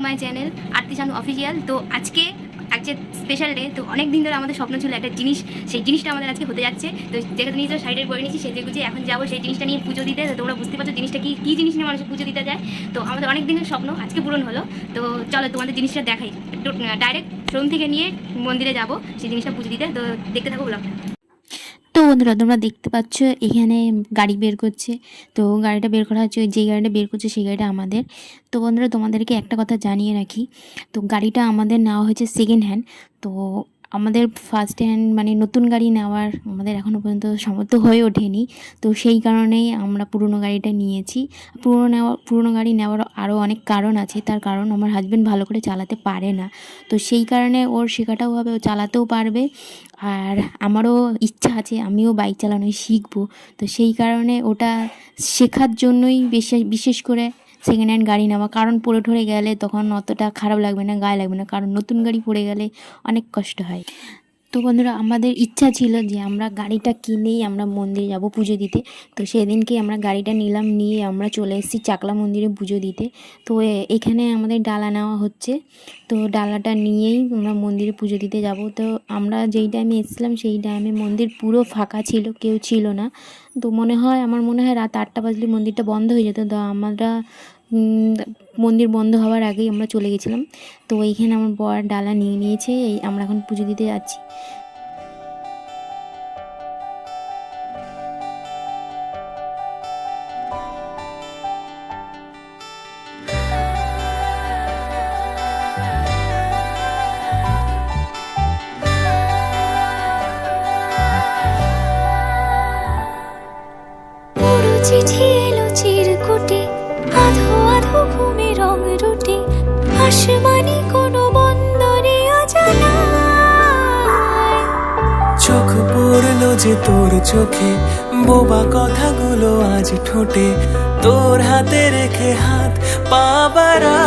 To my channel, Arati artisan official তো আজকে আজকে স্পেশাল ডে তো অনেক দিন ধরে আমাদের স্বপ্ন ছিল একটা জিনিস, সেই জিনিসটা আমাদের আজকে হতে যাচ্ছে। তো যেটা নিয়ে সাইডে করে নিয়েছি, সেজে গুছিয়ে এখন যাব সেই জিনিসটা নিয়ে পুজো দিতে। তো তোমরা বুঝতে পারছ জিনিসটা কি, কী জিনিস নিয়ে মানুষ পুজো দিতে যায়। তো আমাদের অনেক দিনের স্বপ্ন আজকে পূরণ হলো। তো চলো তোমাদের জিনিসটা দেখাই। ডাইরেক্ট শোরুম থেকে নিয়ে মন্দিরে যাব, সেই জিনিসটা পুজো দিতে। তো দেখতে থাকো ব্লগটা বন্ধুরা, তোমরা দেখতে পাচ্ছ এখানে গাড়ি বের করছে। তো গাড়িটা বের করা হচ্ছে যে গাড়িটা বের করছে সেই গাড়িটা আমাদের। তো বন্ধুরা, তোমাদেরকে একটা কথা জানিয়ে রাখি। তো গাড়িটা আমাদের নেওয়া হয়েছে সেকেন্ড হ্যান্ড তো আমাদের ফার্স্ট হ্যান্ড মানে নতুন গাড়ি নেওয়ার আমাদের এখনও পর্যন্ত সামর্থ্য হয়ে ওঠেনি। তো সেই কারণেই আমরা পুরনো গাড়িটা নিয়েছি। পুরনো নেওয়া, পুরনো গাড়ি নেওয়ার আরও অনেক কারণ আছে। তার কারণ আমার হাজব্যান্ড ভালো করে চালাতে পারে না। তো সেই কারণে ওর শেখাটাও হবে, ও চালাতেও পারবে। আর আমারও ইচ্ছা আছে, আমিও বাইক চালানো শিখব। তো সেই কারণে ওটা শেখার জন্যই বিশেষ বিশেষ করে সেকেন্ড হ্যান্ড গাড়ি নেওয়া। কারণ পড়ে ঠরে গেলে তখন অতটা খারাপ লাগবে না, গায়ে লাগবে না। কারণ নতুন গাড়ি পড়ে গেলে অনেক কষ্ট হয়। তো বন্ধুরা, আমাদের ইচ্ছা ছিল যে আমরা গাড়িটা কিনেই আমরা মন্দিরে যাব পুজো দিতে। তো সেদিনকে আমরা গাড়িটা নিলাম, নিয়ে আমরা চলে এসেছি চাকলা মন্দিরে পুজো দিতে। তো এখানে আমাদের ডালা নেওয়া হচ্ছে। তো ডালাটা নিয়েই আমরা মন্দিরে পুজো দিতে যাব। তো আমরা যেই টাইমে এসেছিলাম, সেই টাইমে মন্দির পুরো ফাঁকা ছিল, কেউ ছিল না। তো মনে হয়, আমার মনে হয় রাত আটটা বাজলে মন্দিরটা বন্ধ হয়ে যেত। তো আমরা মন্দির বন্ধ হওয়ার আগেই আমরা চলে গেছিলাম। তো এইখানে আমার বর ডালা নিয়ে নিয়েছে, এই আমরা এখন পুজো দিতে যাচ্ছি। আসমানি কোনো বন্দরে অজানা চোখ পড়ল যে তোর চোখে, বোবা কথাগুলো আজ ঠোঁটে। তোর হাতে রেখে হাত পাবারা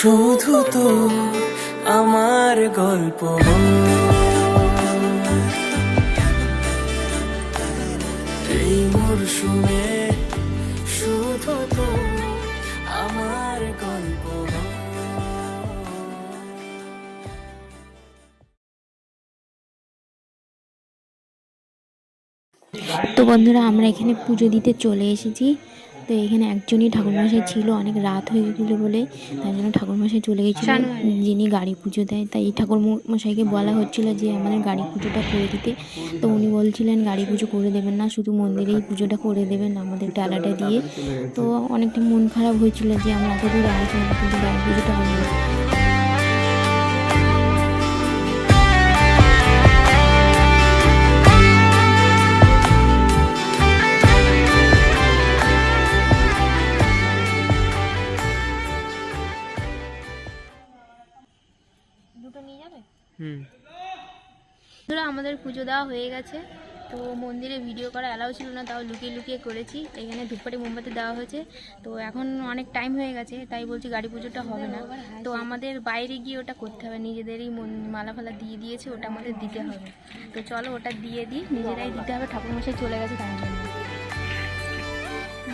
শুধু তো আমার গল্প। এই মরশুমে শুধু তো আমার গল্প। তো বন্ধুরা, আমরা এখানে পুজো দিতে চলে এসেছি। তো এখানে একজনই ঠাকুরমশাই ছিল অনেক রাত হয়ে গেছিল বলে তাই জন্য ঠাকুরমশাই চলে গেছিল। যিনি গাড়ি পুজো দেয় তাই এই ঠাকুর মশাইকে বলা হচ্ছিল যে আমাদের গাড়ি পুজোটা করে দিতে। তো উনি বলছিলেন গাড়ি পুজো করে দেবেন না শুধু মন্দিরেই পুজোটা করে দেবেন আমাদের ডালাটা দিয়ে। তো অনেকটা মন খারাপ হয়েছিল যে আমরা এত দূর আসলাম কিন্তু গাড়ি পুজোটা হলো বন্ধুরা আমাদের পুজো দেওয়া হয়ে গেছে। তো মন্দিরে ভিডিও করা অ্যালাউ ছিল না তাও লুকিয়ে লুকিয়ে করেছি। এখানে ধূপকাঠি মোমবাতি দেওয়া হয়েছে। তো এখন অনেক টাইম হয়ে গেছে তাই বলছি গাড়ি পুজোটা হবে না। তো আমাদের বাইরে গিয়ে ওটা করতে হবে। নিজেদেরই মন- মালা ফালা দিয়ে দিয়েছে ওটা আমাদের দিতে হবে। তো চলো ওটা দিয়ে দিই নিজেরাই দিতে হবে। ঠাকুরমশাই চলে গেছে তার জন্য।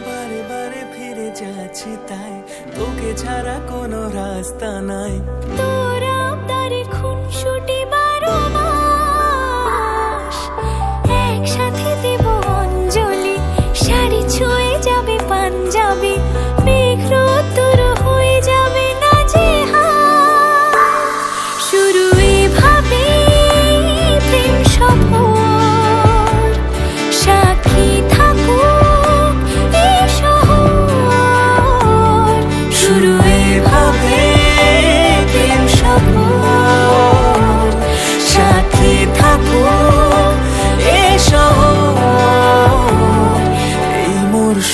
বারে বারে ফিরে যাচ্ছি তাই তোকে ছাড়া কোনো রাস্তা নাই। তোর আবদারে খুনসুটি